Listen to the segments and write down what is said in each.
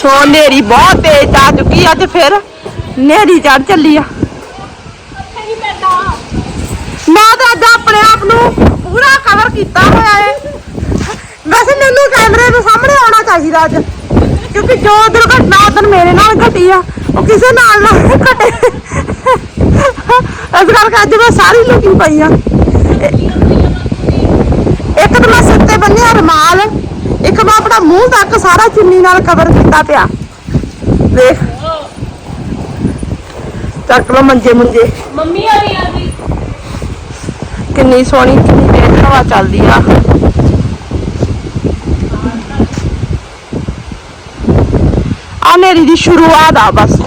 ਸੋ ਨੇਰੀ ਬਹੁਤ ਤੇਜ਼ ਆ ਚੁੱਕੀ ਆ ਫਿਰ ਨੇਰੀ ਚੜ ਚੱਲੀ ਆ। ਮੈਂ ਤਾਂ ਅੱਜ ਆਪਣੇ ਆਪ ਨੂੰ ਪੂਰਾ ਕਵਰ ਕੀਤਾ ਹੋਇਆ ਏ। ਵੈਸੇ ਮੈਨੂੰ ਕੈਮਰੇ ਦੇ ਸਾਹਮਣੇ ਆਉਣਾ ਚਾਹੀਦਾ ਅੱਜ, ਕਿਉਂਕਿ ਜੋ ਦੁਰਘਟਨਾ ਉਦੋਂ ਮੇਰੇ ਨਾਲ ਘਟੀ ਆ, ਉਹ ਕਿਸੇ ਨਾਲ ਨਾ ਘਟੇ। ਇਸ ਕਰਕੇ ਅੱਜ ਮੈਂ ਸਾਰੀ ਲੁਕੀ ਪਈ ਆ। ਇੱਕ ਤਾਂ ਮੈਂ ਸਿਰ ਤੇ ਬੰਨਿਆ ਰਮਾਲ ਇੱਕ ਮੈਂ ਆਪਣਾ ਮੂੰਹ ਤੱਕ ਸਾਰਾ ਚੁੰਨੀ ਨਾਲ ਕਵਰ ਕੀਤਾ ਪਿਆ। ਦੇਖ। ਚੱਕ ਲੋ ਮੰਜੇ ਮੁੰਜੇ। ਮੰਮੀ ਆ ਰਹੀ ਆ ਕਿੰਨੀ ਸੋਹਣੀ ਕਿੰਨੀ ਤੇਜ਼ ਹਵਾ ਚੱਲਦੀ ਆ। ਆ ਨੇਰੀ ਦੀ ਸ਼ੁਰੂਆਤ ਆ ਬਸ।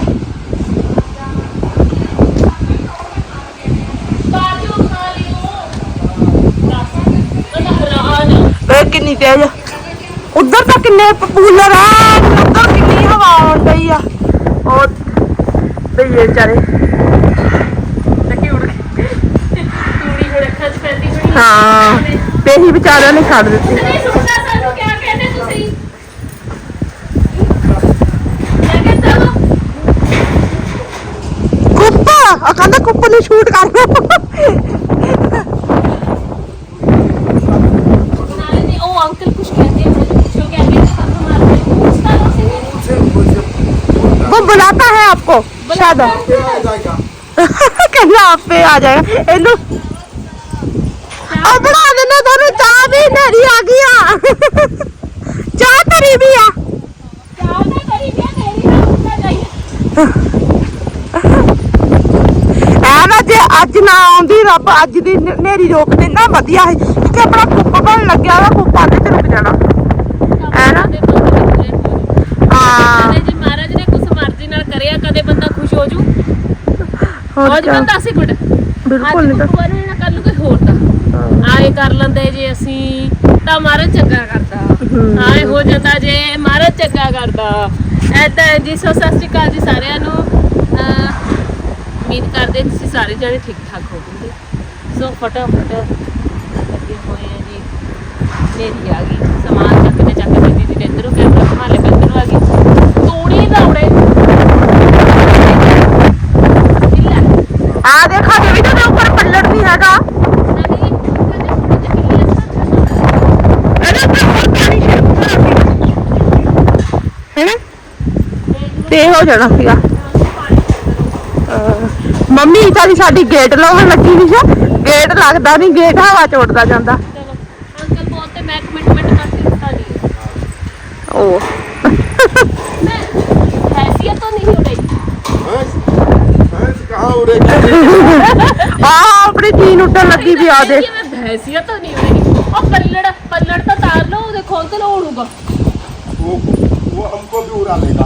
ਕਿੰਨੀ ਤੇਜ਼। ਉਧਰ ਤਾਂ ਕਿੰਨੇ ਪਪੂਲਰ ਆ ਉਧਰ ਕਿੰਨੀ ਹਵਾ ਆਉਣ ਡਈ ਆ ਉਹ ਬਈਏ ਵਿਚਾਰੇ ਲੱਗੀ ਉੜ ਗਈ ਤੂੜੀ ਹੁਣ ਅੱਖਾਂ 'ਚ ਪੈਂਦੀ ਹੋਣੀ ਹਾਂ ਤੇ ਹੀ ਵਿਚਾਰਿਆਂ ਨੇ ਛੱਡ ਦਿੱਤੀ ਨਹੀਂ ਸੁਣਦਾ ਸਾਨੂੰ ਕਿਆ ਕਹਿੰਦੇ ਤੁਸੀਂ ਮੈਂ ਕਹਿੰਦਾ ਚਲੋ ਕੁੱਪਾ ਆ ਕਹਿੰਦਾ ਕੁੱਪ ਨੂੰ ਸ਼ੂਟ ਕਰ ਲਓ बुलाता है आपको शायद कहना आप पे आ जाएगा ਇਹਨੂੰ ਆ ਬਣਾ ਦੇਣਾ ਤੁਹਾਨੂੰ ਚਾਹ ਵੀ ਨੇਰੀ ਆ ਗਈ ਆ ਚਾਹ ਤਰੀ ਵੀ ਆ ਚਾਹ ਨਾ ਕਰੀ ਕਿਆ ਤੇਰੀ ਨਾ ਉੱਠਣਾ ਚਾਹੀਏ ਐ ਨਾ ਜੇ ਅੱਜ ਨਾ ਆਉਂਦੀ ਰੱਬ ਅੱਜ ਦੀ ਨ- ਨੇਰੀ ਰੋਕ ਦਿੰਦਾ ਵਧੀਆ ਹੈ ਕਿਉਂਕਿ ਆਪਣਾ ਕੁੱਪ ਬਣ ਲੱਗਿਆ ਵਾ ਕੁੱਪਾ ਹੋਰ ਅੱਜ ਕਿਆ? ਬੰਦਾ ਸੀ ਗੁੱਡ ਬਿਲਕੁਲ ਨਹੀਂ ਤਾਂ ਅੱਜ ਨੂੰ ਨਾ ਕੱਲ ਨੂੰ ਕੋਈ ਹੋਰ ਦਾ ਆਏ ਕਰ ਲੈਂਦੇ ਜੇ ਅਸੀਂ ਤਾਂ ਮਹਾਰਾਜ ਚੰਗਾ ਕਰਦਾ। ਆਏ ਹੋ ਜਾਂਦਾ ਜੇ ਮਹਾਰਾਜ ਚੰਗਾ ਕਰਦਾ। ਐਦਾਂ ਜੀ ਸੋ ਸਤਿ ਸ਼੍ਰੀ ਅਕਾਲ ਜੀ ਸਾਰਿਆਂ ਨੂੰ। ਅਹ, ਉਮੀਦ ਕਰਦੇ ਹਾਂ ਤੁਸੀਂ ਸਾਰੇ ਜਣੇ ਠੀਕ ਠਾਕ ਹੋਵੋਗੇ। ਸੋ ਫਟਾਫਟ ਲੱਗੇ ਹੋਏ ਆ ਜੀ। ਨੇਰੀ ਆ ਗਈ। ਸਮਾਨ ਚੱਕ ਤੇ ਚੱਕ ਤੇ ਦੀਦੀ ਦੇ ਇੱਧਰੋਂ ਕੈਮਰਾ ਸੰਭਾਲੇ ਕੇ ਇੱਧਰੋਂ ਆ ਗਈ। ਆ ਦੇਖਾ ਦੇ ਵੀ ਤੇ ਉੱਪਰ ਪੱਲੜ ਨਹੀਂ ਹੈਗਾ। ਇਹਦੇ ਉੱਤੇ ਹੋਰ ਪਾਣੀ ਛਿੜਕਦਾ ਹੈਨਾ? ਤੇ ਹੋ ਜਾਣਾ ਸੀਗਾ। ਮੰਮੀ ਤਾਂ ਦੀ ਸਾਡੀ ਗੇਟ ਲਾਉਣ ਲੱਗੀ ਨਹੀਂ ਸੀ। ਗੇਟ ਲੱਗਦਾ ਨਹੀਂ ਗੇਟ ਹਵਾ ਚ ਉੱਡਦਾ ਜਾਂਦਾ। ਚਲੋ ਅੰਕਲ ਬੋਲ ਤੇ ਮੈਂ ਕਮਿਟਮੈਂਟ ਕਰਕੇ ਦਿੱਤਾ ਨਹੀਂ। ਉਹ हाँ अपनी तीन उठन लगी भी आदे भैंसियत तो नहीं मेरी और पल्लड़ पल्लड़ तो तार लो उधर खोल तो उड़ूगा वो वो हमको भी उड़ा लेगा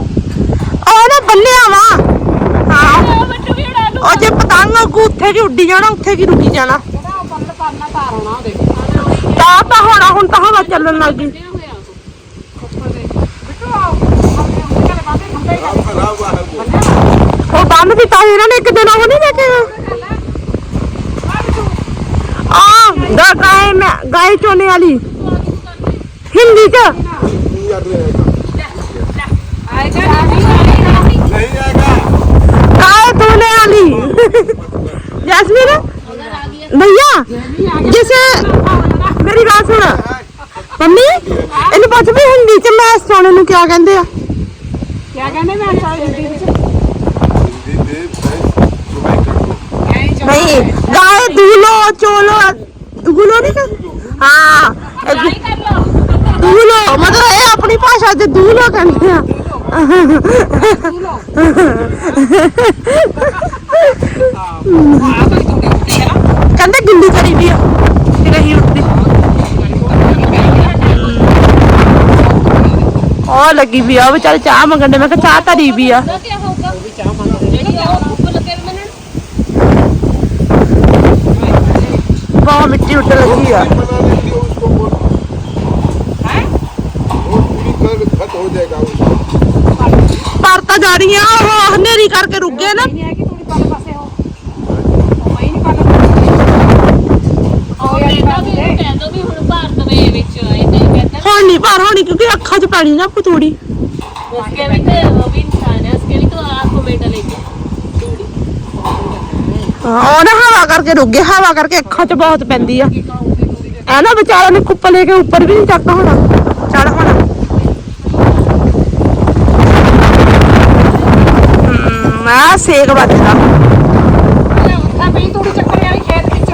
और ना बल्ले आवा हाँ और जे पतंग को उठे की उड़ी जाना उठे की रुकी जाना तार तो होना हुन तो हवा चलन लगी बिट्टू आओ हमने उनके बातें घंटे ही ਉਹ ਬੰਦ ਕੀਤਾ ਸੀ ਇਹਨਾਂ ਨੇ, ਇੱਕ ਦਿਨ ਉਹ ਨਹੀਂ ਦੇਖਿਆ ਆ, ਦਾ ਗਾਇ ਮੈਂ ਗਾਇ ਚੋਨੇ ਵਾਲੀ। ਹਿੰਦੀ ਚ। ਗਾਇ ਚੋਨੇ ਵਾਲੀ। ਜੈਸਮੀਨ, ਭਈਆ, ਜਿਸੇ ਮੇਰੀ ਗੱਲ ਸੁਣ। ਮੰਮੀ, ਇਹਨੂੰ ਪੁੱਛ ਵੀ ਹਿੰਦੀ ਚ ਮੈਂ ਸੋਨੇ ਨੂੰ ਕੀ ਕਹਿੰਦੇ ਆ? ਕੀ ਕਹਿੰਦੇ ਮੈਂ ਹਿੰਦੀ ਚ दो ਨਹੀਂ ਗਾਏ ਦੂਲੋ, ਚੋਲੋ ਦੂਲੋ ਨਹੀਂ ਕਹਿੰਦੇ ਹਾਂ ਇਹ ਟਰਾਈ ਕਰ ਲਓ ਦੂਲੋ ਮਤਲਬ ਇਹ ਕਹਿੰਦੇ ਆ ਗਿੱਲੀ ਕਰੀ ਦੀ ਨਹੀਂ ਉੱਠਦੀ। ਉਹ ਲੱਗੀ ਵੀ ਆ ਵਿਚਾਰੇ ਚਾਹ ਮੰਗਣ ਦੇ ਮੈਂ ਕਿਹਾ ਚਾਹ ਧਰੀ ਵੀ ਆ। ਉਹਦਾ ਵੀ ਚਾਹ वहाँ मिट्टी उठ लगी है। पारता जा रही है वो हनेरी करके रुक गए ना। तो होनी पार होनी क्योंकि अखा च पैनी ना आपको थोड़ी उसके भी तो वो इंसान है उसके लिए तो आँखों में डलेगी। ਉਹ ਨਾ ਹਵਾ ਕਰਕੇ ਰੁਕ ਗਿਆ ਹਵਾ ਕਰਕੇ ਅੱਖਾਂ 'ਚ ਬਹੁਤ ਪੈਂਦੀ ਆ। ਐ ਨਾ ਵਿਚਾਰਾ ਨੇ ਕੁੱਪ ਲੈ ਕੇ ਉੱਪਰ ਵੀ ਨਹੀਂ ਚੱਕ ਹੋਣਾ। ਚੜ ਹੋਣਾ। ਹਮ, ਆ ਸੇਕ ਵੱਜਦਾ ਉੱਥੇ ਪਈ ਤੂੜੀ ਚੱਕਰ ਵਾਲੀ ਖੇਤ ਵਿੱਚ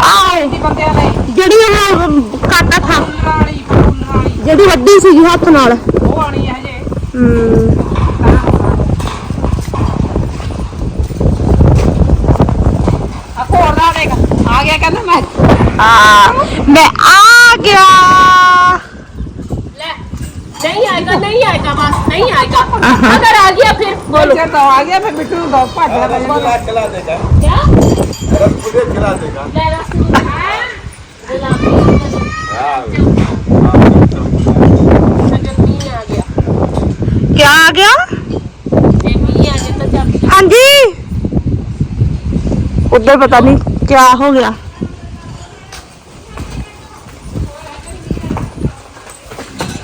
ਆਹ। ਦੀ ਬੰਦਿਆਂ ਨੇ ਜਿਹੜੀ ਉਹ ਕਾਟਾ ਥਾ ਫੁੱਲਾਂ ਵਾਲੀ ਫੁੱਲਾਂ ਵਾਲੀ ਜਿਹੜੀ ਵੱਡੀ ਸੀਗੀ ਹੱਥ ਨਾਲ। ਉਹ ਆਣੀ ਹੈ ਹਜੇ। ਹਮ, मैं आ गया। नहीं आएगा नहीं आएगा बस नहीं आएगा। अगर आ गया फिर बोलो। अच्छा, तो आ गया मैं बिट्टू को खिला देगा। क्या? क्या आ गया? तो हाँ जी। उधर पता नहीं क्या हो गया।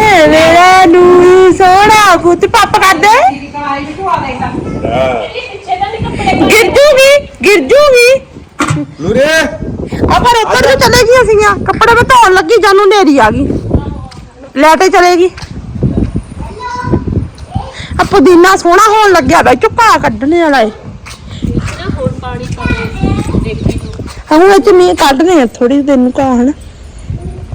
ਏ ਮੇਰਾ ਨੂਰੀ ਸੋਹਣਾ ਪੁੱਤ ਪੱਪ ਕਰਦੇ। ਗਿਰਜੂ ਵੀ ਗਿਰਜੂ ਧੋਣ ਲੱਗੀ ਜਾਨੂੰ ਨੇਰੀ ਆ ਗਈ। ਲੈਟੇ ਚਲੇ ਗਈ ਪੁਦੀਨਾ ਸੋਹਣਾ ਹੋਣ ਲੱਗਿਆ ਬਈ ਚੁੱਪਾ ਕੱਢਣੇ ਵਾਲਾ ਏ। ਮੀਂਹ ਕੱਢਨੇ ਆ ਥੋੜੀ ਦਿਨ ਤਾਂ ਹਨਾ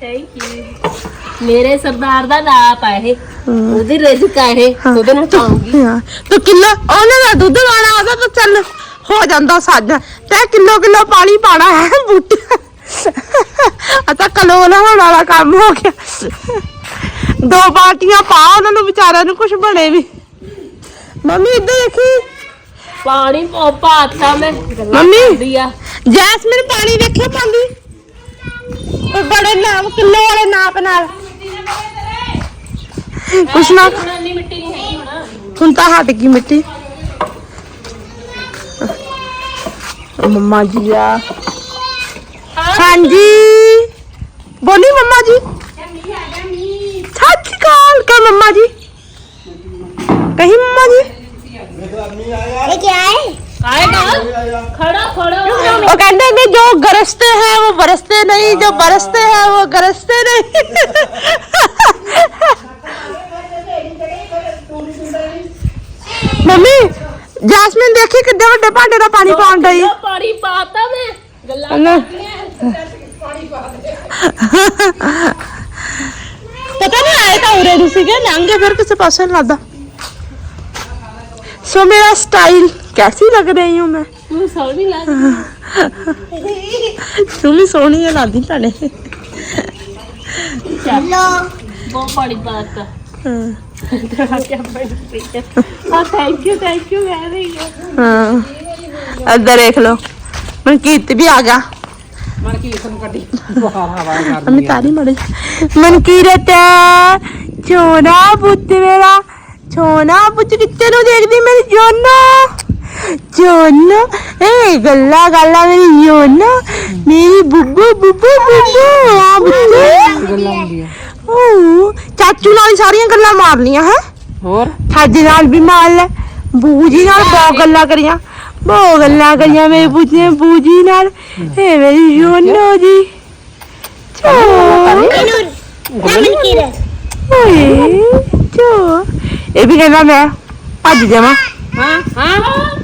ਥੈਂਕ ਯੂ ਮੇਰੇ ਸਰਦਾਰ ਦਾ ਨਾਪ ਹੈ ਇਹ। ਉਹਦੀ ਰਿਜ਼ਕ ਇਹ। ਉਹਦੇ ਨਾਲ ਖਾਉਂਗੀ ਹਾਂ। ਤੂੰ ਕਿਲੋ ਉਹਨੇ ਦਾ ਦੁੱਧ ਲਾਣਾ ਉਹਦਾ ਤਾਂ ਚੱਲ ਹੋ ਜਾਂਦਾ ਸੱਜ। ਤੇ ਕਿਲੋ ਕਿਲੋ ਪਾਣੀ ਪਾਣਾ ਹੈ ਬੂਟੇ। ਆ ਤਾਂ ਕਲੋਲ ਹੋਣ ਵਾਲਾ ਕੰਮ ਹੋ ਗਿਆ। ਦੋ ਬਾਲਟੀਆਂ ਪਾ ਉਹਨਾਂ ਨੂੰ ਵਿਚਾਰਿਆਂ ਨੂੰ ਕੁਝ ਬਣੇ ਵੀ। ਮੰਮੀ ਇੱਧਰ ਦੇਖੀ। ਪਾਣੀ ਪਾਤਾ ਮੈਂ। ਮੰਮੀ। ਆ। ਜੈਸਮੀਨ ਪਾਣੀ ਵੇਖਿਆ ਪਾਉਂਦੀ ਉਹ ਬੜੇ ਨਾਮ ਕਿਲੋ ਵਾਲੇ ਨਾਪ ਨਾਲ ਕੁਛ ਨਾ ਹੁਣ ਇੰਨੀ ਮਿੱਟੀ ਨਹੀਂ ਹੈਗੀ ਹੁਣ ਹੁਣ ਤਾਂ ਹਟ ਗਈ ਮਿੱਟੀ ਉਹ ਮੰਮਾ ਜੀ ਆ ਹਾਂਜੀ ਬੋਲੀ ਮੰਮਾ ਜੀ ਸਤਿ ਸ਼੍ਰੀ ਅਕਾਲ ਕਹ ਮੰਮਾ ਜੀ ਕਹੀ ਮੰਮਾ ਜੀ ਆਏਗਾ खड़ा खड़ा वो कहते जो गरजते हैं वो बरसते नहीं जो बरसते हैं वो गरजते नहीं। मम्मी जासमिन देखी कि देव डपा डेरा पानी पा गई पानी पाता मैं। पता नहीं आया था तो उरे दूसरी के नंगे फिर किसी पास नहीं लादा सो मेरा स्टाइल ਕੈਸੀ ਲੱਗ ਰਹੀ ਹੂੰ ਮੈਂ? ਤੂੰ ਵੀ ਸੋਹਣੀ ਹੈ। ਲੱਗਦੀ ਪਾਤਾ ਹਾਂ ਕੀ ਦੇਖ ਲਓ। ਮਨਕੀਰਤ ਵੀ ਆ ਗਿਆ। ਮਨ ਕੀ ਇਸ ਨੂੰ ਕੱਢੀ ਅਮੀ ਕਰਦੀ ਆ। ਤਾਰੀ ਮੜੇ। ਮਨਕੀਰਤ ਛੋਨਾ ਪੁੱਤ ਮੇਰਾ। ਛੋਨਾ ਪੁੱਤ ਕਿੱਥੇ ਨੂੰ ਦੇਖਦੀ ਮੇਰੀ ਜੋਨਾ? ਜੋਨਾ ਏ ਗੱਲਾਂ ਗੱਲਾਂ ਮੇਰੀ ਜੋਨਾ ਮੇਰੀ ਬੁੱਬੂ ਬੁੱਬੂ ਬੁੱਬੂ ਆ ਬੁੱਤੇ ਗੱਲਾਂ ਹੁੰਦੀਆਂ ਓ ਚਾਚੂ ਨਾਲ ਹੀ ਸਾਰੀਆਂ ਗੱਲਾਂ ਮਾਰਨੀਆਂ ਹੈ? ਹੋਰ? ਸਾਡੇ ਨਾਲ ਵੀ ਮਾਰ ਲੈ ਬੂਜੀ ਨਾਲ ਬਹੁਤ ਗੱਲਾਂ ਕਰੀਆਂ। ਬਹੁਤ ਗੱਲਾਂ ਕਰੀਆਂ ਮੇਰੇ ਬੂਜੀ ਨੇ ਬੂਜੀ ਨਾਲ। ਏ ਮੇਰੀ ਜੋਨੋ ਜੀ। ਚੋ। ਓਏ ਚੋ। ਇਹ ਵੀ ਕਹਿੰਦਾ ਮੈਂ ਭੱਜ ਜਾਵਾਂ। ਹਾਂ ਹਾਂ।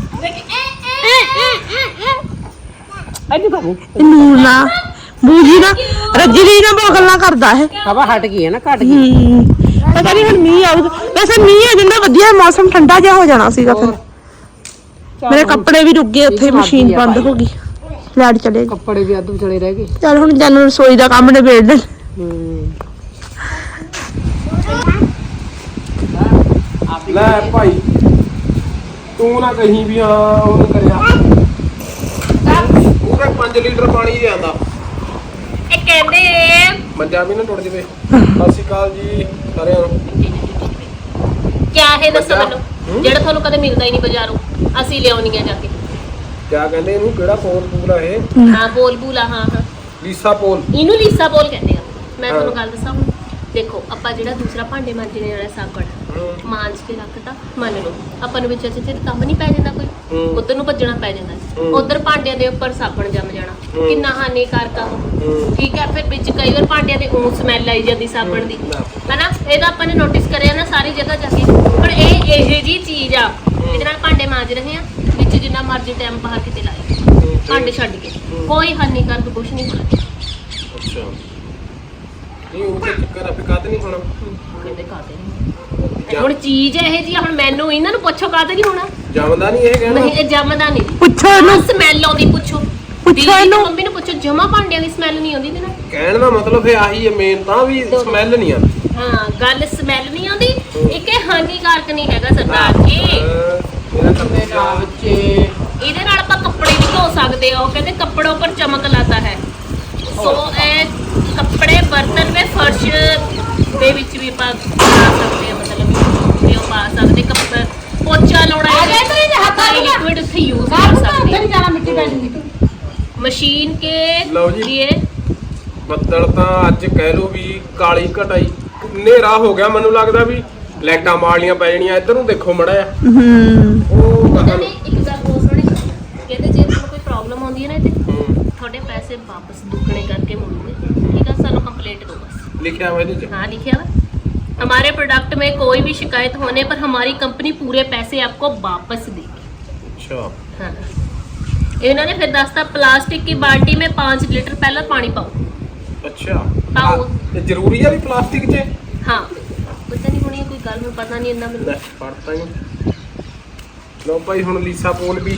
ਅੱਜ ਤਾਂ ਨੂਰ ਨਾ ਬੂਜੀ ਨਾ ਰੱਜਰੀ ਨਾ ਬੋਗਲਾਂ ਕਰਦਾ ਹੈ ਹਵਾ ਹਟ ਗਈ ਹੈ ਨਾ ਘਟ ਗਈ। ਹੂੰ ਪਤਾ ਨਹੀਂ ਹੁਣ ਮੀਂਹ ਆਊਗਾ ਵੈਸੇ ਮੀਂਹ ਆ ਜਾਂਦਾ ਵਧੀਆ ਮੌਸਮ ਠੰਡਾ ਜਿਹਾ ਹੋ ਜਾਣਾ ਸੀਗਾ ਫਿਰ। ਮੇਰੇ ਕੱਪੜੇ ਵੀ ਰੁਕ ਗਏ ਉੱਥੇ ਮਸ਼ੀਨ ਬੰਦ ਹੋ ਗਈ। ਲਾਈਟ ਚਲੇ ਗਈ। ਕੱਪੜੇ ਵੀ ਅੱਧ ਵਿਚਲੇ ਰਹਿ ਗਏ। ਚੱਲ ਹੁਣ ਜਾਨੂੰ ਰਸੋਈ ਦਾ ਕੰਮ ਨਿਬੇੜ ਲੈ। ਹੂੰ। ਲੈ ਭਾਈ ਤੂੰ ਨਾ ਕਹੀਂ ਵੀ ਹਾਂ ਉਹਨ ਕਰਿਆ। ਪੂਰੇ 5 ਲੀਟਰ ਪਾਣੀ ਦੇ ਆਂਦਾ ਇਹ ਕਹਿੰਦੇ ਮੰਜਾ ਵੀ ਨਾ ਟੁੱਟ ਜਵੇ। ਸਤਿ ਸ਼੍ਰੀ ਅਕਾਲ ਜੀ ਸਾਰਿਆਂ ਨੂੰ। ਕਿਆ ਹੈ ਦੱਸੋ ਬੱਚਾ। ਮੈਨੂੰ? ਜਿਹੜਾ ਤੁਹਾਨੂੰ ਕਦੇ ਮਿਲਦਾ ਹੀ ਨਹੀਂ ਬਾਜ਼ਾਰੋਂ ਅਸੀਂ ਲਿਆਉਣੀਆਂ ਜਾ ਕੇ। ਕਿਆ ਕਹਿੰਦੇ ਇਹਨੂੰ? ਕਿਹੜਾ ਪੋਲ ਪੂਲ ਆ ਇਹ? ਹਾਂ ਬੋਲ ਬੂਲਾ ਹਾਂ ਹਾਂ। ਲੀਸਾ ਪੋਲ। ਇਹਨੂੰ ਲੀਸਾ ਬੋਲ ਕਹਿੰਦੇ ਆ। ਮੈਂ। ਤੁਹਾਨੂੰ ਗੱਲ ਦੱਸਾਂ ਹੁਣ? ਦੇਖੋ ਆਪਾਂ ਜਿਹੜਾ ਦੂਸਰਾ ਭਾਂਡੇ ਮਾਂਜਣੇ ਵਾਲਾ ਸਾਬਣ ਹੂੰ। ਮਾਂਜ ਕੇ ਰੱਖਤਾ ਮੰਨ ਲਓ। ਆਪਾਂ ਨੂੰ ਵਿੱਚ ਅਚੇ ਕੰਮ ਨਹੀਂ ਪੈ ਜਾਂਦਾ ਕੋਈ। ਹੂੰ। ਉਧਰ ਨੂੰ ਭੱਜਣਾ ਪੈ ਜਾਂਦਾ ਹੂੰ। ਉਧਰ ਭਾਂਡਿਆਂ ਦੇ ਉੱਪਰ ਸਾਬਣ ਜੰਮ ਜਾਣਾ। ਹੂੰ। ਕਿੰਨਾ ਹਾਨੀਕਾਰਕ ਆ ਉਹ ਹੂੰ। ਠੀਕ ਹੈ ਫਿਰ ਵਿੱਚ ਕਈ ਵਾਰ ਭਾਂਡਿਆਂ ਦੇ ਉਹ ਸਮੈਲ ਆਈ ਜਾਂਦੀ ਸਾਬਣ ਦੀ। ਨਾ। ਹਨਾ? ਇਹਦਾ ਆਪਾਂ ਨੇ ਨੋਟਿਸ ਕਰਿਆ ਨਾ ਸਾਰੀ ਜਗ੍ਹਾ ਜਾ ਕੇ। ਪਰ ਇਹ ਇਹ ਜੀ ਚੀਜ਼ ਆ ਇਹਦੇ ਨਾਲ ਭਾਂਡੇ ਮਾਂਜ ਰਹੇ ਆ ਵਿੱਚ ਜਿੰਨਾ ਮਰਜ਼ੀ ਟਾਈਮ ਬਾਹਰ ਕਿਤੇ ਲਾਏ। ਭਾਂਡੇ ਛੱਡ ਕੇ। ਕੋਈ ਹਾਨੀਕਾਰਕ ਕੁਝ ਨਹੀਂ। ਹੋਣਾ ਅੱਛਾ। ਨਹੀਂ ਉਹ ਤੇ ਚੱਕਰ ਆਪੇ ਕਾਤ ਨਹੀਂ ਹੋਣਾ? ਕਹਿੰਦੇ ਕਾਤੇ ਨਹੀਂ ਹੁਣ। ਚੀਜ਼ ਇਹ ਜੀ ਹੁਣ ਮੈਨੂੰ ਇਹਨਾਂ ਨੂੰ ਪੁੱਛੋ ਕਾਤੇ ਨਹੀਂ ਹੋਣਾ। ਜਮਦਾ ਨਹੀਂ ਇਹ ਕਹਿਣਾ? ਨਹੀਂ ਇਹ ਜੰਮਦਾ ਨਹੀਂ। ਪੁੱਛੋ ਇਹਨੂੰ। ਸਮੈਲ ਆਉਂਦੀ ਪੁੱਛੋ। ਪੁੱਛੋ ਦੀਦੀ ਤੇ ਇਹਨੂੰ। ਮੰਮੀ ਨੂੰ ਪੁੱਛੋ ਜਮਾ ਭਾਂਡਿਆਂ ਦੀ ਸਮੈਲ ਨਹੀਂ ਆਉਂਦੀ ਤੇ ਨਾ ਕਹਿਣ ਦਾ ਮਤਲਬ ਫੇ ਆਹੀ ਹੈ ਮੇਨ ਤਾਂ ਵੀ ਸਮੈਲ ਨਹੀਂ ਆਉਂਦੀ। ਹਾਂ ਗੱਲ ਸਮੈਲ ਨਹੀਂ ਆਉਂਦੀ। ਇੱਕ ਇਹ ਹਾਨੀਕਾਰਕ ਨਹੀਂ ਹੈਗਾ ਸਰਦਾਰ ਜੀ। ਅਹ, ਮੇਰਾ ਕੰਮ ਦੇ ਨਾਲ ਬੱਚੇ ਇਹਦੇ ਨਾਲ ਆਪਾਂ ਕੱਪੜੇ ਵੀ ਧੋ ਸਕਦੇ ਹੋ। ਕਹਿੰਦੇ ਕੱਪੜੋਂ ਪਰ ਚਮਕ ਲਾਤਾ ਹੈ। ਸੋ ਇਹ ਕੱਪੜੇ ਬਰਤਨ ਵਿੱਚ ਫਰਸ਼ ਦੇ ਵਿੱਚ ਵੀ ਆਪਾਂ ਪਾ ਸਕਦੇ ਹਾਂ ਮਤਲਬ ਵੀ ਉਹ ਪਾ ਸਕਦੇ ਕੱਪੜੇ ਪੋਚਾ ਲਾਉਣਾ ਹੈ। ਲਿਕਵਿਡ ਉੱਥੇ ਯੂਜ਼ ਕਰ ਸਕਦੇ ਨਹੀਂ ਜਾਣਾ ਮਿੱਟੀ ਪੈ ਜੂਗੀ ਮਸ਼ੀਨ ਕੇ ਲਓ ਜੀ। ਲਈ ਬੱਦਲ ਤਾਂ ਅੱਜ ਕਹਿ ਲੋ ਵੀ ਕਾਲੀ ਘਟਾਈ ਹਨੇਰਾ ਹੋ ਗਿਆ ਮੈਨੂੰ ਲੱਗਦਾ ਵੀ ਲਾਈਟਾਂ ਮਾਲੀਆਂ ਪੈ ਜਾਣੀਆਂ ਇੱਧਰ ਨੂੰ ਦੇਖੋ ਮੜਾ ਹੂੰ। ਉਹ ਕਹਾਂ ਕਹਿੰਦੇ ਇੱਕ ਗੱਲ ਹੋਰ ਸੁਣੇ। ਕਹਿੰਦੇ ਜੇ ਤੁਹਾਨੂੰ ਕੋਈ ਪ੍ਰੋਬਲਮ ਆਉਂਦੀ ਹੈ ਨਾ ਤੇ ਤੁਹਾਡੇ ਪੈਸੇ ਵਾਪਸ ਦੁੱਗਣੇ ਕਰਕੇ ਮੁੜੂਗੇ। ठीक है सानू कंप्लेंट दो बस ਲਿਖਿਆ ਵਾ ਇਹਦੇ ਚ हाँ लिखा हुआ हमारे प्रोडक्ट में कोई भी शिकायत होने पर हमारी कंपनी पूरे पैसे आपको वापस देगी ਅੱਛਾ हाँ इन्होंने फिर दस्ता प्लास्टिक की बाल्टी में पाँच लीटर पहले पानी पाओ ਅੱਛਾ ਆਹੋ। ਆ, ਤੇ ਜ਼ਰੂਰੀ ਆ ਵੀ ਪਲਾਸਟਿਕ 'ਚ हाँ पता नहीं होनी है कोई गल में पता नहीं इंदा ਲੈ मैंने ਪੜਤਾ ਹੀ ਲੋ ਭਾਈ ਹੁਣ ਲੀਸਾ ਪੋਲ ਵੀ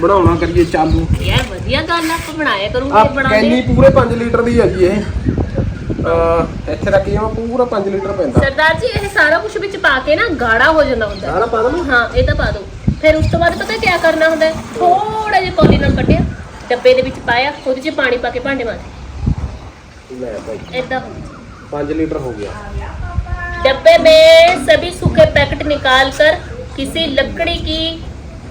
ਬਣਾਉਣਾ ਕਰੀਏ ਚਾਲੂ यार बढ़िया गल आप बनाया ਆ करूंगे बना ਕੈਨੀ दे ਪੂਰੇ 5 ਲੀਟਰ ਦੀ ਹੈ ਜੀ ਇਹ ਅਹ ਇੱਥੇ ਰੱਖ ਜਾਵਾਂ ਪੂਰਾ 5 ਲੀਟਰ ਪੈਂਦਾ ਸਰਦਾਰ ਜੀ ਇਹ ਸਾਰਾ ਕੁਝ ਵਿੱਚ ਪਾ ਕੇ ਨਾ ਗਾੜਾ ਹੋ ਜਾਂਦਾ ਹੁੰਦਾ ਸਾਰਾ ਪਾ ਦਵਾਂ ਹਾਂ ਇਹ ਤਾਂ ਪਾ ਦਿਓ ਫਿਰ ਉਸ ਤੋਂ ਬਾਅਦ ਪਤਾ ਕੀ ਕਰਨਾ ਹੁੰਦਾ ਹੈ? ਥੋੜਾ ਜਿਹਾ ਪੌਲੀ ਨਾਲ ਕੱਢਿਆ ਡੱਬੇ ਦੇ ਵਿੱਚ ਪਾਇਆ ਉਹਦੇ 'ਚ ਪਾਣੀ ਪਾ ਕੇ ਭਾਂਡੇ ਮਾਰ ਲੈ ਭਾਈ ਇਦਾਂ 5 ਲੀਟਰ ਹੋ ਗਿਆ डब्बे में सभी सूखे पैकेट निकाल कर किसी लकड़ी की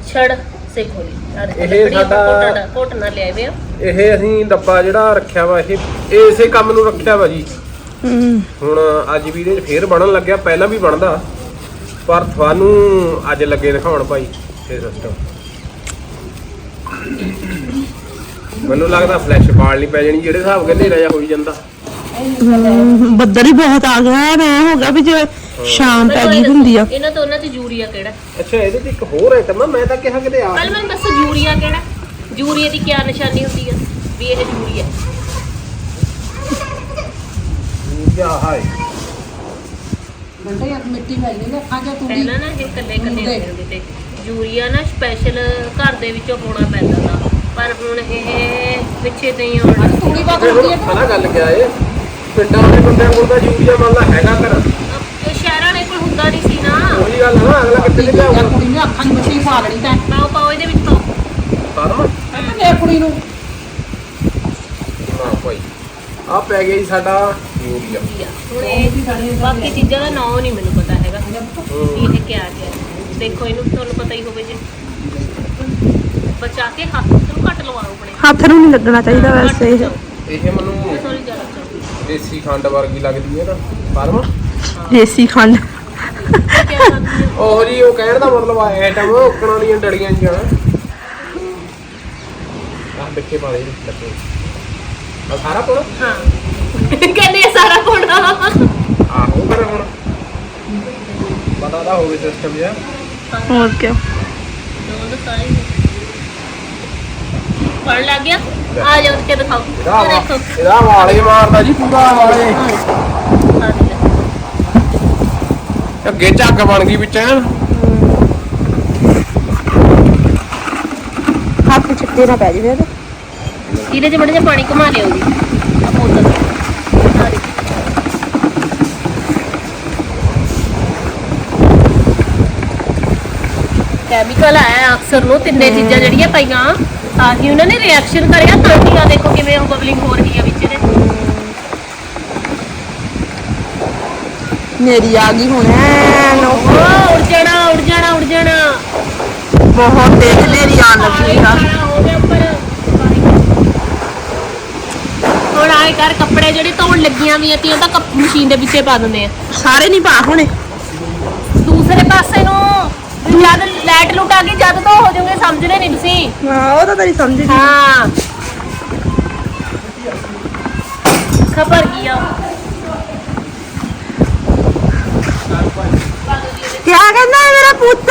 छड़ से खोली आह देखो, ਇਹ ਸਾਡਾ ਕੋਟ ਨਾ ਲਿਆ ਵੇ ਇਹ ਅਸੀਂ ਡੱਬਾ ਜਿਹੜਾ ਰੱਖਿਆ ਵਾ ਇਹ ਇਸੇ ਕੰਮ ਨੂੰ ਰੱਖਿਆ ਵਾ ਜੀ। ਹੁਣ ਅੱਜ ਵੀਡੀਓ 'ਚ ਫੇਰ ਬਣਨ ਲੱਗਿਆ ਪਹਿਲਾਂ ਵੀ ਬਣਦਾ। ਪਰ ਤੁਹਾਨੂੰ ਅੱਜ ਲੱਗੇ ਦਿਖਾਉਣ ਭਾਈ ਇਹ ਸਿਸਟਮ ਮੈਨੂੰ ਲੱਗਦਾ ਫਲੈਸ਼ ਪਾੜ ਲਈ ਪੈ ਜਾਣੀ ਜਿਹੜੇ ਹਿਸਾਬ ਕਹਿੰਦੇ ਰਾਜਾ ਹੋਈ ਜਾਂਦਾ। ਬੱਦਲ ਹੀ ਬਹੁਤ ਆ ਗਿਆ ਮੈਂ ਹੋ ਗਿਆ ਵੀ ਜੇ ਸ਼ਾਮ ਪੈ ਗਈ ਹੁੰਦੀ ਆ। ਇਹਨਾਂ ਤੋਂ ਉਹਨਾਂ 'ਚ ਯੂਰੀਆ ਕਿਹੜਾ? ਅੱਛਾ ਇਹਦੇ 'ਚ ਇੱਕ ਹੋਰ ਆਈਟਮ ਆ ਮੈਂ ਤਾਂ ਕਿਹਾ ਕਿਤੇ ਆ ਕੱਲ ਮੈਨੂੰ ਦੱਸੋ ਯੂਰੀਆ ਕਿਹੜਾ? ਯੂਰੀਆ ਦੀ ਕੀ ਨਿਸ਼ਾਨੀ ਹੁੰਦੀ ਆ ਵੀ ਇਹ ਯੂਰੀਆ ਕਿਆ ਹਾਏ। ਬੰਦੇ ਯਾਰ ਮਿੱਟੀ ਜੂਗੀ ਅੱਖਾਂ 'ਚ ਤੂੜੀ। ਪਹਿਲਾਂ ਨਾ ਇਹ ਕੱਲੇ ਕੱਲੇ ਹੁੰਦੇ ਤੇ ਯੂਰੀਆ ਨਾ ਸਪੈਸ਼ਲ ਘਰ ਦੇ ਵਿੱਚੋਂ ਹੋਣਾ ਪੈਂਦਾ ਤਾ। ਪਰ ਹੁਣ ਇਹ ਪਿੱਛੇ ਤੇ ਹੀ ਆਉਣਾ। ਤੂੜੀ ਬਾਤ ਤੇ ਹੁੰਦੀ ਹੈ ਪਤਾ ਗੱਲ ਕਿਆ ਏ? ਪਿੰਡਾਂ ਵਾਲੇ ਬੰਦਿਆਂ ਕੋਲ ਤਾਂ ਯੂਰੀਆ ਮੰਨ ਲਾ ਹੈਗਾ ਕਰ ਇਹ ਸ਼ਹਿਰਾਂ ਵਾਲੇ ਕੋਲ ਹੁੰਦਾ ਨਹੀਂ ਸੀ ਨਾ ਉਹੀ ਗੱਲ ਨਾ ਅਗਲਾ ਕਿੱਥੇ ਤੇ ਯਾਰ ਲਿਆਊਗਾ ਕੁੜੀ ਨੇ ਅੱਖਾਂ 'ਚ ਮਿੱਟੀ ਪਾ ਲੈਣੀ ਤੈਂ। ਪਾਓ ਪਾਓ ਇਹਦੇ ਵਿੱਚ। ਪਾਓ ਸਾਰਾ ਕਹਿੰਦਾ ਦੇ ਕੁੜੀ ਨੂੰ। ਹਾਂ ਭਾਈ ਆ ਪੈ ਗਿਆ ਜੀ ਸਾਡਾ ਯੂਰੀਆ। ਹੁਣ ਇਹ ਬਾਕੀ ਚੀਜ਼ਾਂ ਦਾ ਨਾਮ ਨਹੀਂ ਮੈਨੂੰ ਪਤਾ ਹੈਗਾ। ਵੀ ਇਹ ਕਿਆ ਹੈ। ਦੇਖੋ ਇਹਨੂੰ ਤੁਹਾਨੂੰ ਪਤਾ ਹੀ ਹੋਵੇ ਜੇ। ਬਚਾ ਕੇ ਹੱਥ ਨੂੰ ਘੱਟ ਲਵਾਓ ਆਪਣੇ। ਹੱਥ ਨੂੰ ਨਹੀਂ ਲੱਗਣਾ ਚਾਹੀਦਾ ਵੈਸੇ ਇਹ। ਇਹ ਮੈਨੂੰ ਦੇਸੀ ਖੰਡ ਵਰਗੀ ਲੱਗਦੀ ਹੈ ਨਾ। ਪਰਮਾ? ਦੇਸੀ ਖੰਡ। ਉਹ ਜੀ ਉਹ ਕਹਿਣ ਦਾ ਮਤਲਬ ਆ ਆਈਟਮ ਉਕਣਾਂ ਦੀਆਂ ਡੜੀਆਂ ਜੀਆਂ ਆਹ ਬੱਚੇ ਪਾ ਦੇ ਲੱਗੇ। ਆ ਸਾਰਾ ਕੋਲ ਹਾਂ। ਕਹਿੰਦੇ ਇਹ ਸਾਰਾ ਕੋਣਾ ਆਹ ਕਰ ਹੁਣ ਪਤਾ ਤਾਂ ਹੋਵੇ ਸਿਸਟਮ ਜਿਆ ਹੋਰ ਕੀ ਪੜ ਲੱਗ ਗਿਆ? ਆ ਜਾਓ ਕੇ ਦਿਖਾਓ। ਇਹਦਾ ਇਹਦਾ ਵਾਲੇ ਮਾਰਦਾ ਜੀ ਪੂਰਾ ਵਾਲੇ ਆ। ਅੱਗੇ ਝੱਗ ਬਣ ਗਈ ਵਿੱਚ ਐਨ। ਹੱਥ ਚਿੱਟੇ ਨਾ ਪੈ ਜਾਵੇ ਇਹਦੇ ਇਹਦੇ ਚ ਮੜੇ ਜਿਹਾ ਪਾਣੀ ਘੁਮਾ ਲਿਓ ਜੀ। ਆ ਬੋਤਲ। ਆ ਦੇਖੋ। ਕੈਮੀਕਲ ਆਇਆ ਅਕਸਰ ਨੂੰ ਤਿੰਨੇ ਚੀਜ਼ਾਂ ਜਿਹੜੀਆਂ ਪਈਆਂ। ਤਾਂ ਹੀ ਉਹਨਾਂ ਨੇ ਰਿਐਕਸ਼ਨ ਕਰਿਆ ਤਾਂ ਹੀ ਆ ਦੇਖੋ ਕਿਵੇਂ ਉਹ ਬਬਲਿੰਗ ਹੋ ਰਹੀ ਆ ਵਿੱਚ ਮੇਰੀ ਆ ਗਈ ਹੁਣ ਐਨ ਓ ਉੜ ਜਾਣਾ ਉੜ ਜਾਣਾ ਉੜ ਜਾਣਾ। ਬਹੁਤ ਤੇਜ਼ ਮੇਰੀ ਆਣ ਲੱਗੀ ਆ। ਕਾਲਾ ਹੋ ਗਿਆ ਉੱਪਰ। ਹੁਣ ਆਏ ਕਰ ਕੱਪੜੇ ਜਿਹੜੇ ਧੋਣ ਲੱਗੀਆਂ ਵੀ ਤੀ ਉਹ ਤਾਂ ਕੱਪ- ਮਸ਼ੀਨ ਦੇ ਵਿੱਚੇ ਪਾ ਦਿੰਦੇ ਆ। ਸਾਰੇ ਨਹੀਂ ਪਾ ਹੁਣੇ। ਦੂਸਰੇ ਪਾਸੇ ਨੂੰ ਜਦ ਲਾਈਟ ਲੁੱਟ ਆ ਗਈ ਜਦ ਤੋਂ ਹੋ ਜਾਓਗੇ ਸਮਝਦੇ ਨਹੀਂ ਤੁਸੀਂ। ਹਾਂ ਉਹ ਤਾਂ ਤੇਰੀ ਸਮਝ ਗਈ। ਹਾਂ। ਖਬਰ ਕੀ ਆ ਕਿਆ ਕਹਿੰਦਾ ਹੈ ਮੇਰਾ ਪੁੱਤ।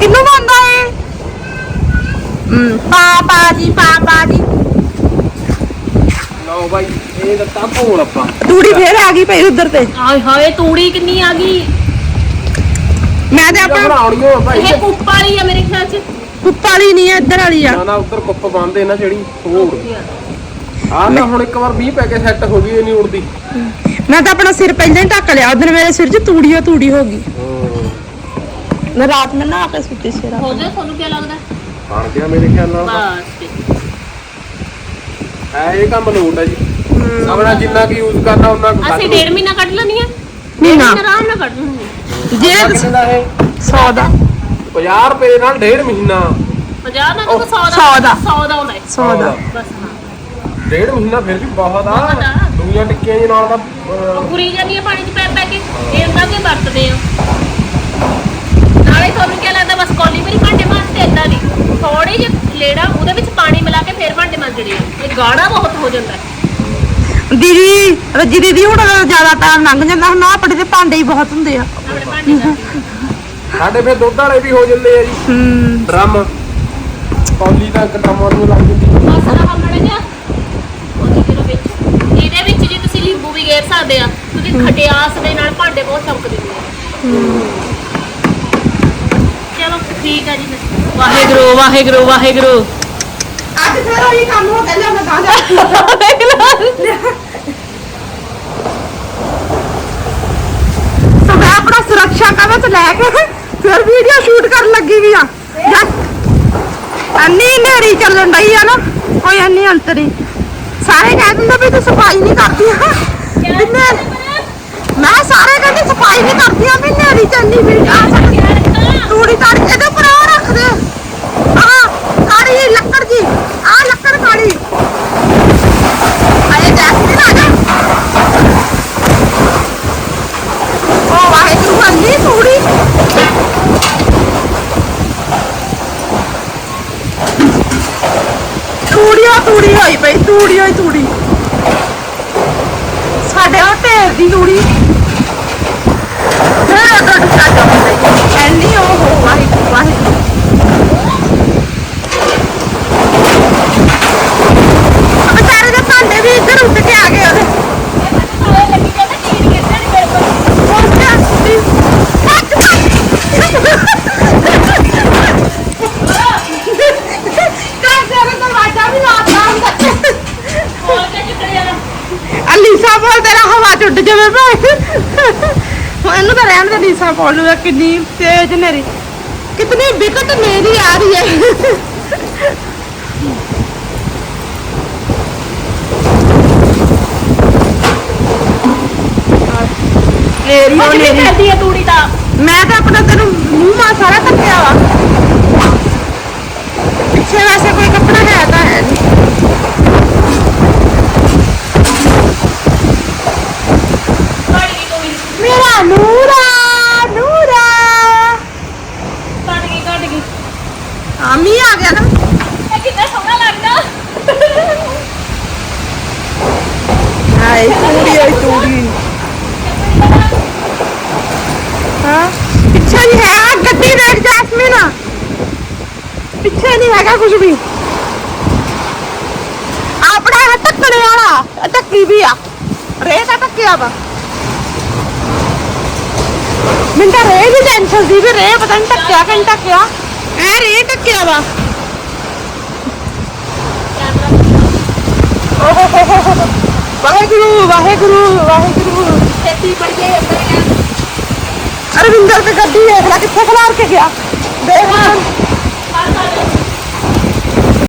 ਕਿੰਨੂੰ ਬੰਦਾ ਹੈ ਹਮ ਪਾਪਾ ਜੀ ਪਾਪਾ ਜੀ। ਲਓ ਬਾਈ ਇਹ ਦਿੱਤਾ ਭੋਲ ਆਪਾਂ। ਤੂੜੀ ਫੇਰ ਆ ਗਈ ਪਈ ਉਧਰ ਤੇ। ਆਏ ਹਾਏ ਤੂੜੀ ਕਿੰਨੀ ਆ ਗਈ। ਮੈਂ ਤੇ ਆਪਣਾ ਬਣਾਉਣੀ ਹੋ ਭਾਈ। ਇਹ ਕੁੱਪ ਵਾਲੀ ਆ ਮੇਰੇ ਖਿਆਲ ਚ। ਕੁੱਪ ਵਾਲੀ ਨਹੀਂ ਹੈ ਇੱਧਰ ਵਾਲੀ ਆ। ਨਾ ਨਾ ਉੱਧਰ ਕੁੱਪ ਬੰਨਦੇ ਨਾ ਜਿਹੜੀ ਹੋਰ। ਆਹ ਨਾ ਹੁਣ ਇੱਕ ਵਾਰ 20 ਪੈ ਕੇ ਸੈੱਟ ਹੋ ਗਈ ਇਹ ਨਹੀਂ ਉੜਦੀ ਮੈਂ ਤਾਂ ਆਪਣਾ ਸਿਰ ਪਹਿਲਾਂ ਹੀ ਢੱਕ ਲਿਆ। ਉਧਰ ਮੇਰੇ ਸਿਰ 'ਚ ਤੂੜੀ ਓ ਤੂੜੀ ਹੋ ਗਈ। ਮੈਂ ਰਾਤ ਨੂੰ ਨਹਾ ਕੇ ਸੁੱਤੀ ਸੀ ਰਾਤ। ਹੋ ਜਾ ਤੁਹਾਨੂੰ ਕੀ ਲੱਗਦਾ? ਬਣ ਗਿਆ ਮੇਰੇ ਖਿਆਲ ਨਾਲ। ਬਸ ਇਹ ਕੰਮ ਲੋਟ ਹੈ ਜੀ। ਆਪਣਾ ਜਿੰਨਾ ਕੀ ਯੂਜ਼ ਕਰਨਾ ਉਹਨਾਂ ਕੁ ਅਸੀਂ ਡੇਢ ਮਹੀਨਾ ਕੱਢ ਲੈਣੀ ਆ। ਮਹੀਨਾ। ਆਰਾਮ ਨਾਲ ਕੱਢ ਲੈਣੀ ਜੇ ਕਿੰਨਾ ਇਹ? 100 ਦਾ। 50 ਰੁਪਏ ਨਾਲ ਡੇਢ ਮਹੀਨਾ। 50 ਦਾ ਤਾਂ 100 ਦਾ ਸੌ ਦਾ। 100 ਦਾ ਹੁੰਦਾ ਹੈ। 100 ਦਾ। ਬਸ ਹਾਂ। ਡੇਢ ਮਹੀਨਾ ਫਿਰ ਵੀ ਬਹੁਤ ਆ। ਆ। ਦੁਨੀਆ ਟਿੱਕੀਆਂ ਜੀ ਨਾਲ ਤਾਂ ਅਹ, ਕੁਰੀ ਜਾਂਦੀ ਆ ਪਾਣੀ 'ਚ ਪੈ ਪੈ ਕੇ ਇਹ ਤਾਂ ਵੀ ਵਰਤਦੇ ਆ। ਨਾਲੇ ਤੁਹਾਨੂੰ ਕੀ ਲੱਗਦਾ ਬਸ ਕੌਲੀ ਮੇਰੀ ਭਾਂਡੇ ਮਾਂਜਦੇ ਏਦਾਂ ਨਹੀਂ ਥੋੜੀ ਜਿਹੀ ਲੇੜਾ ਉਹਦੇ ਵਿੱਚ ਪਾਣੀ ਮਿਲਾ ਕੇ ਫੇਰ ਭਾਂਡੇ ਮਾਂਜਣੇ ਆ ਇਹ ਗਾੜਾ ਬਹੁਤ ਹੋ ਜਾਂਦਾ। ਹੈ ਦੀਦੀ ਰੱਜੀ ਦੀਦੀ ਹੁਣ ਜ਼ਿਆਦਾ ਟਾਈਮ ਲੰਘ ਜਾਂਦਾ ਹੁਣ ਆਹ ਆਪਣੇ ਤੇ ਭਾਂਡੇ ਹੀ ਬਹੁਤ ਹੁੰਦੇ ਆ। ਆਪਣੇ ਭਾਂਡੇ ਮਾਂਜਦੇ ਸਾਡੇ ਫਿਰ ਦੁੱਧ ਵਾਲੇ ਵੀ ਹੋ ਜਾਂਦੇ ਆ ਜੀ। ਹੂੰ। ਡਰਮ। ਕੌਲੀ ਤਾਂ ਇੱਕ ਡਰਮਾਂ ਨੂੰ ਲੱਗ ਜਾਂਦੀ। ਬਸ ਆਹ ਮੜਾ ਉਹਦੇ ਜਿਹੜਾ ਵਿੱਚ ਇਹਦੇ ਵਿੱਚ ਜੇ ਤੁਸੀਂ ਨਿੰਬੂ ਵੀ ਗੇਰ ਸਕਦੇ ਆ। ਕਿਉਂਕਿ ਖਟਿਆਸ ਦੇ ਨਾਲ ਭਾਂਡੇ ਬਹੁਤ ਚਮਕਦੇ ਨੇ। ਚਲੋ ਠੀਕ ਆ ਜੀ ਫਿਰ। ਵਾਹਿਗੁਰੂ ਵਾਹਿਗੁਰੂ ਵਾਹਿਗੁਰੂ। ਅੱਜ ਫਿਰ ਉਹੀ ਕੰਮ ਹੋ ਗਿਆ ਲਿਆ ਮੈਂ ਗਾਂ ਜਾ ਤਾਂ ਮੈਂ ਆਪਣਾ ਸੁਰੱਖਿਆ ਕਵਚ ਲੈ ਕੇ ਫਿਰ ਵੀਡੀਓ ਸ਼ੂਟ ਕਰਨ ਲੱਗੀ ਵੀ ਆ। ਅੰਨੀ ਨੇਰੀ ਚੱਲਣ ਡਈ ਆ ਨਾ ਕੋਈ ਅੰਨੀ ਅੰਤਰੀ ਸਾਰੇ ਕਹਿ ਦਿੰਦੇ ਵੀ ਤੂੰ ਸਫ਼ਾਈ ਨਹੀਂ ਕਰਦੀ। ਆ ਵੀ ਮੈਂ ਸਾਰੇ ਕਹਿੰਦੇ ਸਫ਼ਾਈ ਨਹੀਂ ਕਰਦੀ ਆ ਵੀ ਨੇਰੀ ਚੱਲਣੀ ਵੀ ਆ ਤੂੜੀ ਤਾੜੀ ਇਹਦੇ ਉੱਪਰ ਆ ਰੱਖ ਦੇ। ਆਹ ਕਾੜੀ ਲੱਕੜ ਜੀ ਆ ਲੱਕੜ ਕਾੜੀ ਆਏ ਜੈਸਮੀਨ ਆ ਜਾ। ਉਹ ਵਾਹਿਗੁਰੂ ਅੰਨੀ ਤੂੜੀ। ਤੂੜੀਓ ਤੂੜੀ ਹੋਈ ਪਈ ਤੂੜੀਓ ਹੀ ਤੂੜੀ। ਸਾਡੇ ਉਹ ਢੇਰ ਦੀ ਤੂੜੀ ਫਿਰ ਉਧਰ ਟੁੱਟਾ ਚੱਲਦਾ ਐਨੀ ਉਹ ਹੋ ਵਾਹਿਗੁਰੂ ਵਾਹਿਗੁਰੂ ਉਹ ਵਿਚਾਰੇ ਦੇ ਭਾਂਡੇ ਵੀ ਇੱਧਰ ਉੱਡ ਕੇ ਆ ਗਏ ਉਹਦੇ ਹੋਰ ਕਿਆ? ਵੀ ਘਰ ਦੇ ਅੰਦਰ ਦਰਵਾਜ਼ਾ ਵੀ ਲਾਤਾ ਹੁੰਦਾ ਅਲੀਸਾ ਬੋਲ ਤੇਰਾ ਹਵਾ ਚ ਉੱਡ ਜਾਵੇ ਭਾਈ ਹੁਣ ਇਹਨੂੰ ਤਾਂ ਰਹਿਣ ਦੇ ਲੀਸਾ ਬੋਲ ਨੂੰ ਕਿੰਨੀ ਤੇਜ਼ ਨੇਰੀ ਕਿਤਨੀ ਵਿਕਟ ਨੇਰੀ ਆ ਰਹੀ ਹੈ ਨੇਰੀ ਉਹ ਨੇਰੀ ਕਰਦੀ ਹੈ ਤੂੜੀ ਦਾ ਮੈਂ ਤਾਂ ਆਪਣਾ ਤੈਨੂੰ ਮੂੰਹ ਮਾ ਸਾਰਾ ਕੱਟਿਆ ਵਾ ਪਿੱਛੇ ਵੈਸੇ ਕੋਈ ਕੱਪੜਾ ਹੈ ਤਾਂ ਹੈ ਨਹੀਂ ਕੱਢ ਗਈ ਤੂੜੀ ਮੇਰਾ ਨੂਰਾ ਨੂਰਾ ਕੱਢ ਗਈ ਕੱਢ ਗਈ ਆਮੀ ਆ ਗਿਆ ਨਾ ਇਹ ਕਿੰਨਾ ਸੋਹਣਾ ਲੱਗਦਾ ਹਾਏ ਤੂੜੀ ਹੋਈ ਤੂੜੀ ਨਹੀਂ ਹੈਗਾ ਕੁਝ ਵੀ ਆਪਣਾ ਇਹ ਟੱਕਣੇ ਵਾਲਾ ਇਹ ਟੱਕੀ ਵੀ ਆ ਰੇ ਤਾਂ ਟੱਕਿਆ ਵਾ ਮੈਨੂੰ ਤਾਂ ਰੇ ਦੀ ਟੈਨਸ਼ਨ ਸੀ ਵੀ ਰੇ ਪਤਾ ਨਹੀਂ ਟੱਕਿਆ ਕਿ ਨਹੀਂ ਟੱਕਿਆ ਇਹ ਰੇ ਟੱਕਿਆ ਵਾ ਓਹ ਹੋ ਹੋ ਹੋ ਹੋ। ਵਾਹਿਗੁਰੂ ਵਾਹਿਗੁਰੂ ਵਾਹਿਗੁਰੂ ਛੇਤੀ ਪੜੀਏ